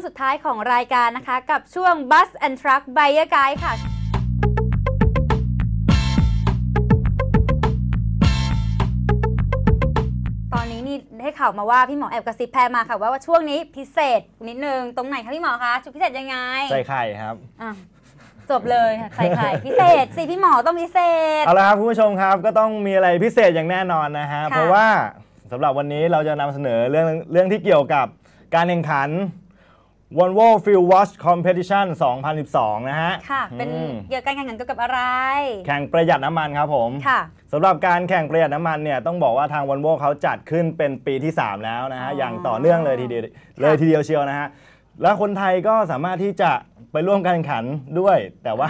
มาอยู่ในช่วงสุดท้ายของรายการนะคะ กับช่วง Bus and Truck Buyer Guide ค่ะ ตอนนี้นี่ได้ข่าวมาว่าพี่หมอแอบกระซิบแพรมาค่ะว่าว่าช่วงนี้พิเศษนิดนึง ตรงไหนคะพี่หมอคะชุดพิเศษยังไงใส่ไข่ครับอะจบเลยค่ะใส่ไข่พิเศษสิพี่หมอต้องพิเศษ เอาละครับคุณผู้ชมครับก็ต้องมีอะไรพิเศษอย่างแน่นอนนะฮะค่ะเพราะว่าสำหรับวันนี้เราจะนำเสนอเรื่องเรื่องที่เกี่ยวกับการแข่งขัน Volvo Field Watch Competition 2012 นะฮะ ค่ะ เป็นอืมเกี่ยวกับการแข่งขันเกี่ยวกับอะไร แข่งประหยัดน้ำมันครับผม ค่ะสำหรับการแข่งประหยัดน้ำมันเนี่ยต้องบอกว่าทาง Volvo เขาจัดขึ้นเป็นปีที่ 3 แล้วนะฮะอ๋อออย่างต่อเนื่องเลยทีเดียวเลยทีเดียวเชียวนะฮะ แล้วคนไทยก็สามารถที่จะไปร่วมการแข่งขันด้วย แต่ว่า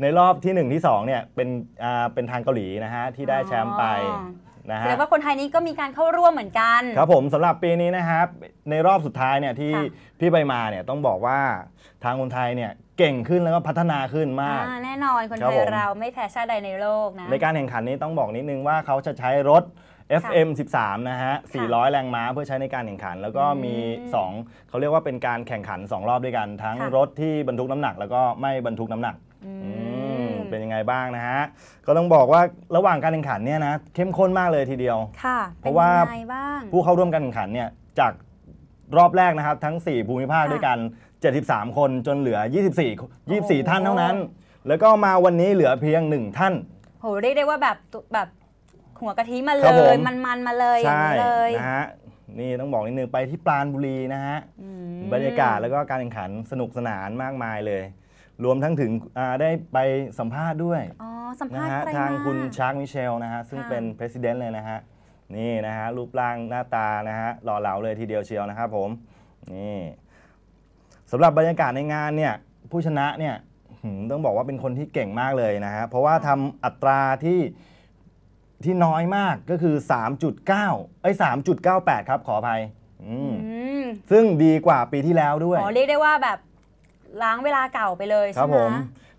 ในรอบทีหนึ่1 ที่2เนี่ยเป็นอ่าเป็นทางเกาหลีนะฮะที่ได้แชมป์ไป อ๋อนะแสฮะดงว่าคนไทยนี้ก็มีการเข้าร่วมเหมือนกัน ครับผมสำหรับปีนี้นะครับในรอบสุดท้ายเนี่ยที่ค่ะพี่ไปมาเนี่ยต้องบอกว่าทางคนไทยเนี่ยเก่งขึ้นแล้วก็พัฒนาขึ้นมาก อ่าแน่นอนคนครับไทยผม เราไม่แพ้ชาติใดในโลกนะ ในการแข่งขันนี้ต้องบอกนิดนึงว่าเขาจะใช้รถ FM 13 นะฮะ 400 แรงม้าเพื่อใช้ในการแข่งขัน แล้วก็มี อืม2 เขาเรียกว่าเป็นการแข่งขัน 2 รอบด้วยกัน ทั้งค่ะ รถที่บรรทุกน้ำหนัก แล้วก็ไม่บรรทุกน้ำหนักอือืมม เป็นยังไงบ้างนะฮะ ก็ต้องบอกว่าระหว่างการแข่งขันเนี่ยนะเข้มข้นมากเลยทีเดียว ค่ะเพราะว่าป็นยังไงบ้างผู้เข้าร่วมการแข่งขันเนี่ยจากรอบแรกนะครับ ทั้ง 4 ภูมิภาคค่ะด้วยกัน 73 คนจนเหลือ 24 24 ท่านเท่านั้นโอ้แล้วก็มาวันนี้เหลือเพียง 1 ท่าน โหเรียกได้ว่าแบบตุแบบหัวกะทิมาครับเลผย ม มันมันๆมาเลยอย่างใช่นี้เลยนะฮะนี่ต้องบอกนิดนึงไปที่ปราณบุรีนะฮะ อืม บรรยากาศแล้วก็การแข่งขันสนุกสนานมากมายเลย รวมทั้งถึงอ่าได้ไปสัมภาษณ์ด้วยอ๋อ สัมนะภาษณ์ฮะใครทางมาคุณชาร์กมิเชลนะฮะซึ่งค่ะ เป็น president เลยนะฮะนี่นะฮะรูปร่างหน้าตานะฮะหล่อเหลาเลยทีเดียวเชียวนะครับผมนี่สำหรับบรรยากาศในงานเนี่ยผู้ชนะเนี่ยหืมต้องบอกว่าเป็นคนที่เก่งมากเลยนะฮะเพราะว่าทำอัตราที่ที่น้อยมากก็คือ 3.9เอ้ย3.98 ครับขออภัยอืมอืมซึ่งดีกว่าปีที่แล้วด้วย อ๋อ เรียกได้ว่าแบบ ล้างเวลาเก่าไปเลยครัใช่บไหมผม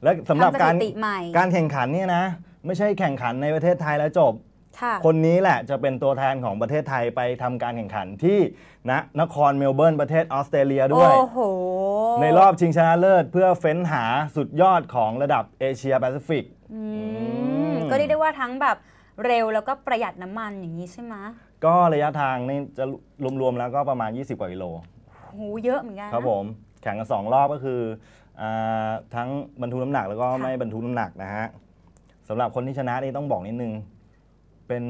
และสำหรับทำสการถิติใหม่การแข่งขันเนี่ยนะ ไม่ใช่แข่งขันในประเทศไทยแล้วจบ ค่ะ คนนี้แหละจะเป็นตัวแทนของประเทศไทยไปทำการแข่งขันที่นะนครเมลเบิร์นประเทศออสเตรเลียด้วย โอ้โห ในรอบชิงชนะเลิศเพื่อเฟ้นหาสุดยอดของระดับเอเชียแปซิฟิก อืมมก็เรียกได้ว่าทั้งแบบเร็วแล้วก็ประหยัดน้ำมันอย่างนี้ใช่ไหมก็ระยะทางนี่จะรวมๆแล้วก็ประมาณ 20 กว่ากิโล โหเยอะเหมือนกันนะครับผม แข่งกันสองรอบก็คืออาทั้งบรรทุกน้ำหนักแล้วก็ค่ะ ไม่บรรทุกน้ำหนักนะฮะสำหรับคนที่ชนะนี่ต้องบอกนิดนึง เป็น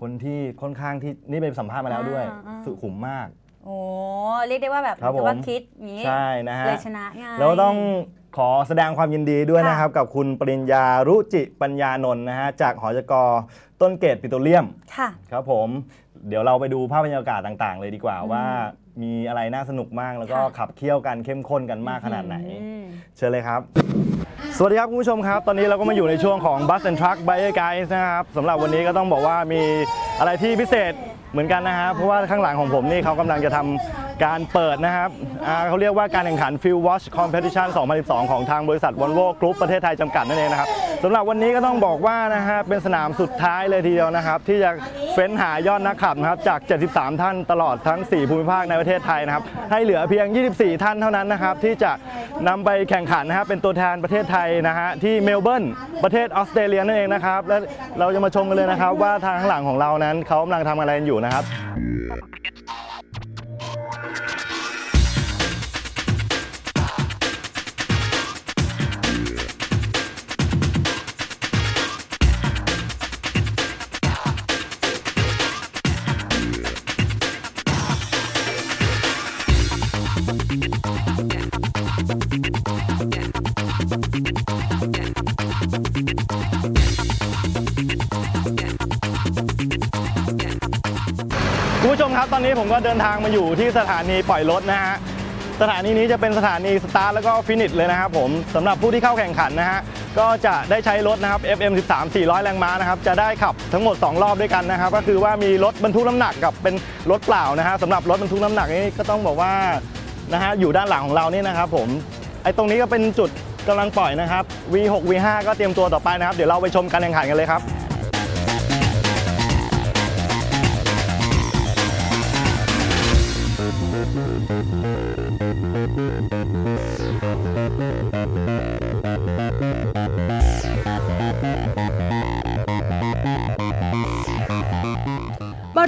คนที่ค่อนข้างที่นี่ไปสัมภาษณ์มาแล้วด้วยสุขุมมาก โอ้เรียกได้ว่าแบบครับผม ว่าคิดอย่างนี้ใช่นะฮะ เลยชนะไง แล้วต้องขอแสดงความยินดีด้วยค่ะนะครับ กับคุณปริญญารุจิปัญญานนท์นะฮะจากหอจกต้นเกตปิโตรเลียม ค่ะ ครับผม เดี๋ยวเราไปดูภาพบรรยากาศต่าง ๆ เลยดีกว่าว่า มีอะไรน่าสนุกมาก แล้วก็ค่ะขับเคี่ยวกันเข้มข้นกันมากขนาดไหนอืมเชิญเลยครับ สวัสดีครับคุณผู้ชมครับ ตอนนี้เราก็มาอยู่ในช่วงของ Bus and Truck Buyer Guys นะครับสำหรับวันนี้ก็ต้องบอกว่ามีอะไรที่พิเศษเหมือนกันนะฮะเพราะว่าข้างหลังของผมนี่เขากำลังจะทำ การเปิดนะครับเขาเรียกว่าการแข่งขัน Field Watch Competition 2012 ของทางบริษัท Volvo Group ประเทศไทยจำกัดนั่นเองนะครับสำหรับวันนี้ก็ต้องบอกว่านะฮะเป็นสนามสุดท้ายเลยทีเดียวนะครับ ที่จะเฟ้นหายอดนักขับนะครับจาก 73 ท่านตลอดทั้ง 4 ภูมิภาคในประเทศไทยนะครับ ให้เหลือเพียง 24 ท่านเท่านั้นนะครับ ที่จะนำไปแข่งขันนะครับเป็นตัวแทนประเทศไทยนะฮะที่เมลเบิร์นประเทศออสเตรเลียนั่นเองนะครับและเราจะมาชมกันเลยนะครับว่าทางข้างหลังของเรานั้นเขากำลังทำอะไรกันอยู่นะครับ นนี้ผมก็เดินทางมาอยู่ที่สถานีปล่อยรถนะฮะสถานีนี้จะเป็นสถานีสตาร์ทแล้วก็ฟินิชเลยนะครับผมสำหรับผู้ที่เข้าแข่งขันนะฮะก็จะได้ใช้รถนะครับ FM 13 400 แรงม้านะครับจะได้ขับทั้งหมด 2 รอบด้วยกันนะครับ ก็คือว่ามีรถบรรทุกน้ำหนักกับเป็นรถเปล่านะฮะสำหรับรถบรรทุกน้ำหนักนี่ก็ต้องบอกว่านะฮะอยู่ด้านหลังของเรานี่นะครับผมไอ้ตรงนี้ก็เป็นจุดกำลังปล่อยนะครับ V6 V5 ก็เตรียมตัวต่อไปนะครับ เดี๋ยวเราไปชมการแข่งขันกันเลยครับ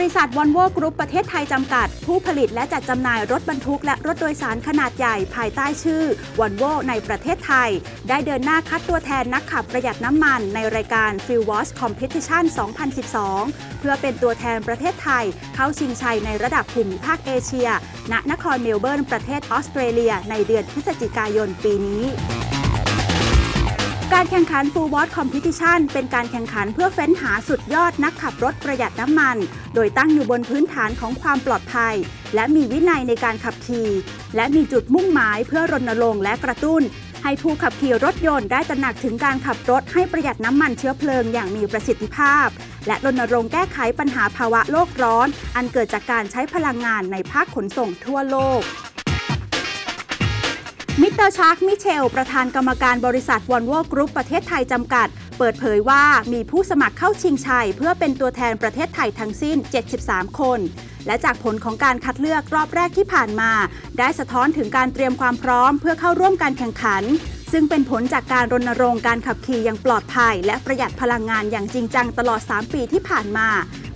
ริษัทวอลโวกรุ๊ปประเทศไทยจำกัด ผู้ผลิตและจัดจำหน่ายรถบรรทุกและรถโดยสารขนาดใหญ่ภายใต้ชื่อวอลโวในประเทศไทย ได้เดินหน้าคัดตัวแทนนักขับประหยัดน้ำมันในรายการ f i e l Watch Competition 2012 เพื่อเป็นตัวแทนประเทศไทย เข้าชิงชัยในระดับภูมิภาคเอเชีย ณนครเมลเบิร์นประเทศออสเตรเลีย ในเดือนพฤศจิกายนปีนี้ การแข่งขัน Full Watch Competition เป็นการแข่งขันเพื่อเฟ้นหาสุดยอดนักขับรถประหยัดน้ำมัน โดยตั้งอยู่บนพื้นฐานของความปลอดภัย และมีวินัยในการขับขี่ และมีจุดมุ่งหมายเพื่อรณรงค์และกระตุ้น ให้ผู้ขับขี่รถยนต์ได้ตระหนักถึงการขับรถให้ประหยัดน้ำมันเชื้อเพลิงอย่างมีประสิทธิภาพ และรณรงค์แก้ไขปัญหาภาวะโลกร้อน อันเกิดจากการใช้พลังงานในภาคขนส่งทั่วโลก มิสเตอร์ชาร์กมิเชล ประธานกรรมการบริษัทวอลโวกรุ๊ปประเทศไทยจำกัด เปิดเผยว่ามีผู้สมัครเข้าชิงชัย เพื่อเป็นตัวแทนประเทศไทยทั้งสิ้น 73 คน และจากผลของการคัดเลือกรอบแรกที่ผ่านมา ได้สะท้อนถึงการเตรียมความพร้อมเพื่อเข้าร่วมการแข่งขัน ซึ่งเป็นผลจากการรณรงค์การขับขี่อย่างปลอดภัย และประหยัดพลังงานอย่างจริงจังตลอด 3 ปีที่ผ่านมา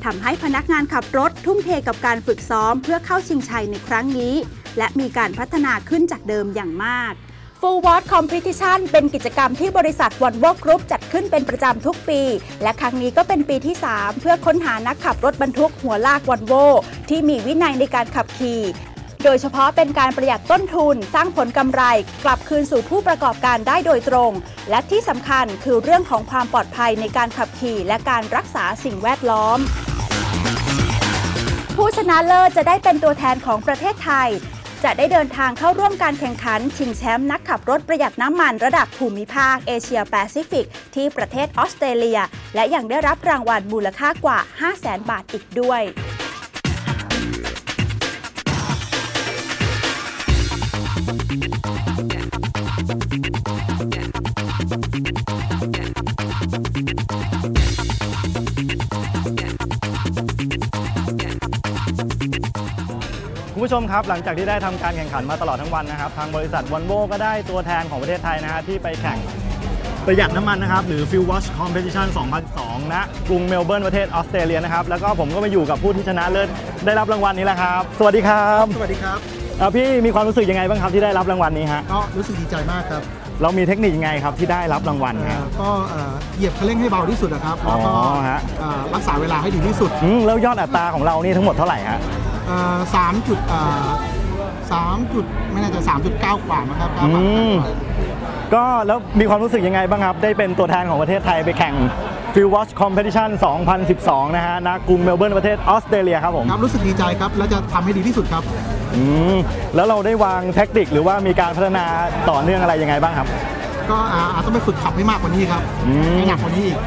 ทำให้พนักงานขับรถทุ่มเทกับการฝึกซ้อม เพื่อเข้าชิงชัยในครั้งนี้ และมีการพัฒนาขึ้นจากเดิมอย่างมาก Full Watch Competition เป็นกิจกรรมที่บริษัท o n e w o Group จัดขึ้นเป็นประจำทุกปี และครั้งนี้ก็เป็นปีที่ 3 เพื่อค้นหานักขับรถบรรทุกหัวลากวันโวที่มีวินัยในการขับขี่โดยเฉพาะเป็นการประหยัดต้นทุน สร้างผลกำไร กลับคืนสู่ผู้ประกอบการได้โดยตรง และที่สำคัญคือเรื่องของความปลอดภัยในการขับขี่และการรักษาสิ่งแวดล้อม ผู้ชนะเลิศจะได้เป็นตัวแทนของประเทศไทย จะได้เดินทางเข้าร่วมการแข่งขัน ชิงแชมป์นักขับรถประหยัดน้ำมันระดับภูมิภาคเอเชียแปซิฟิก ที่ประเทศออสเตรเลีย และยังได้รับรางวัลมูลค่ากว่า 500,000 บาทอีกด้วย ผู้ชมครับหลังจากที่ได้ทำการแข่งขันมาตลอดทั้งวันนะครับ ทางบริษัทวอลโวก็ได้ตัวแทนของประเทศไทยนะฮะที่ไปแข่งประหยัดน้ำมันนะครับ หรือ Fuel Watch Competition 2002ณกรุงเมลเบิร์นประเทศออสเตรเลียนะครับ แล้วก็ผมก็มาอยู่กับผู้ที่ชนะเลิศได้รับรางวัลนี้แหละครับ สวัสดีครับ สวัสดีครับเอ่อพี่มีความรู้สึกยังไงบ้างครับที่ได้รับรางวัลนี้ฮะก็รู้สึกดีใจมากครับ เรามีเทคนิคยังไงครับที่ได้รับรางวัลเอ่ฮะอก็เอ่อเหยียบคันเร่งให้เบาที่สุดนะครับแล้วก็อ๋อฮะเอ่อรักษาเวลาให้ดีที่สุดอืมแล้วยอดอัตราของเรานี่ทั้งหมดเท่าไหร่ฮะเอ่อ สามจุดเอ่อสามจุดไม่น่าจะสามจุดเก้ากว่านะครับอืมก็แล้วมีความรู้สึกยังไงบ้างครับ ได้เป็นตัวแทนของประเทศไทยไปแข่ง Field Watch Competition 2012 นะฮะณกรุงเมลเบิร์นประเทศออสเตรเลียครับผมครับรู้สึกดีใจครับ แล้วจะทำให้ดีที่สุดครับ อืม แล้วเราได้วางแท็กติก หรือว่ามีการพัฒนาต่อเนื่องอะไรยังไงบ้างครับ ก็อาอาจต้องไปฝึกขับให้มากกว่านี้ครับอืมให้หนักกว่านี้อีก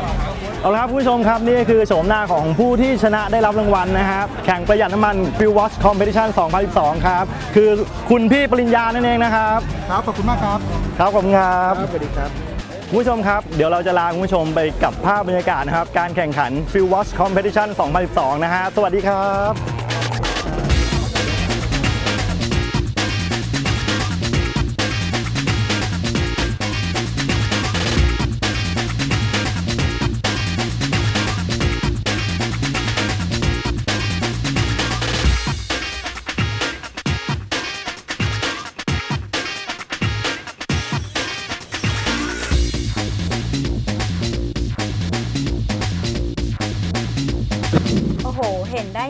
เอาละครับคุณผู้ชมครับนี่คือโฉมหน้าของผู้ที่ชนะได้รับรางวัลนะครับแข่งประหยัดน้ำมัน Field Watch Competition 2012 ครับ คือคุณพี่ปริญญานั่นเองนะครับ ครับขอบคุณมากครับ ครับผมครับสวัสดีครับคุณผู้ชมครับ เดี๋ยวเราจะลาคุณผู้ชมไปกับภาพบรรยากาศนะครับ การแข่งขัน Field Watch Competition 2012 นะฮะสวัสดีครับ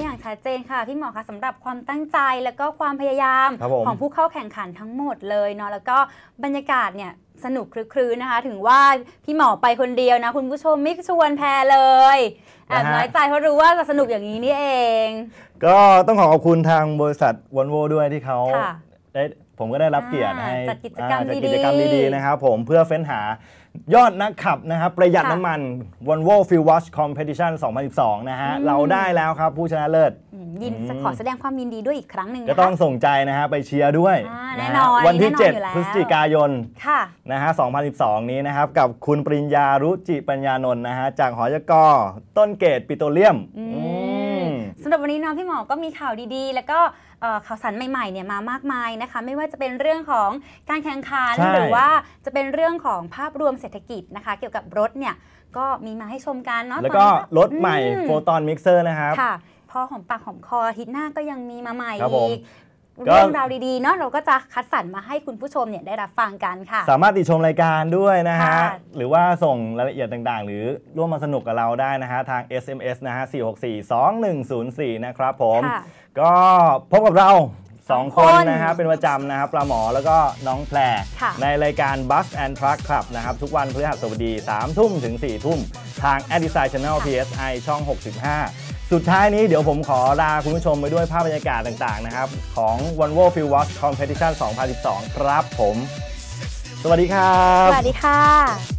อย่างชัดเจนค่ะพี่หมอคะสำหรับความตั้งใจแล้วก็ความพยายามครับผม ของผู้เข้าแข่งขันทั้งหมดเลยเนาะแล้วก็บรรยากาศเนี่ยสนุกคลึกครื้นนะคะ ถึงว่าพี่หมอไปคนเดียวนะ คุณผู้ชมไม่ชวนแพรเลยแอบนะฮะ น้อยใจเพราะรู้ว่าจะสนุกอย่างนี้นี่เอง ก็ต้องขอขอบคุณทางบริษัทวอลโวด้วยที่เขาค่ะ ได้ ผมก็ได้รับเกียรติอ่าให้จัดกิจกรรมอ่าจัดดีๆกิจกรรมดีๆนะครับผมเพื่อเฟ้นหายอดนักขับนะครับ ประหยัดค่ะน้ำมัน Volvo Fuel Watch Competition 2012 นะฮะอืมเราได้แล้วครับผู้ชนะเลิศอืมยินอืมขอแสดงความยินดีด้วยอีกครั้งหนึ่งก็นะต้องคะส่งใจนะฮะ ไปเชียร์ด้วยอ่าะแน่ฮะนอนวันที่แน่นอนอยู่แล้ว7พฤศจิกายนค่ะนะฮะ 2012 นี้นะครับ กับคุณปริญญารุจิปัญญานนท์นะฮะ จากหอยกอต้นเกตปิโตรเลียมอืมอืมสำหรับวันนี้เน้องพี่หมอก็มีข่าวดีๆ แล้วก็เอ่อ ข่าวสารใหม่ๆเนี่ยมามากมายนะคะไม่ว่าจะเป็นเรื่องของการแข่งขันใช่ หรือว่าจะเป็นเรื่องของภาพรวมเศรษฐกิจนะคะ เกี่ยวกับรถเนี่ยก็มีมาให้ชมกันเนาะแล้วก็ตอนนี้รถใหม่อืโฟตอนมิกเซอร์นะครับ ค่ะ พอหอมปากหอมคออาทิตย์หน้าก็ยังมีมาใหม่ครับผม อีกก็ เรื่องราวดีๆเนาะเราก็จะคัดสรรมาให้คุณผู้ชมเนี่ยได้รับฟังกันค่ะ สามารถติชมรายการด้วยนะฮะค่ะหรือว่าส่งรายละเอียดต่างๆ หรือร่วมมาสนุกกับเราได้นะฮะ ทาง SMS นะฮะ 4642104 นะครับผมค่ะก็พบกับเราสองสองคคนนนะฮะเป็นประจำนะครับปลาหมอแล้วก็น้องแพรค่ะในรายการ Bus and Truck Club นะครับ ทุกวันพฤหัสบดี3ทุ่มถึง 4 ทุ่ม ทาง a d i s i g n Channel PSI ช่อง 65 สุดท้ายนี้เดี๋ยวผมขอลาคุณผู้ชมไปด้วยภาพบรรยากาศต่างๆนะครับ ของ Volvo Field Watch Competition 2012 ครับผม สวัสดีครับ สวัสดีค่ะ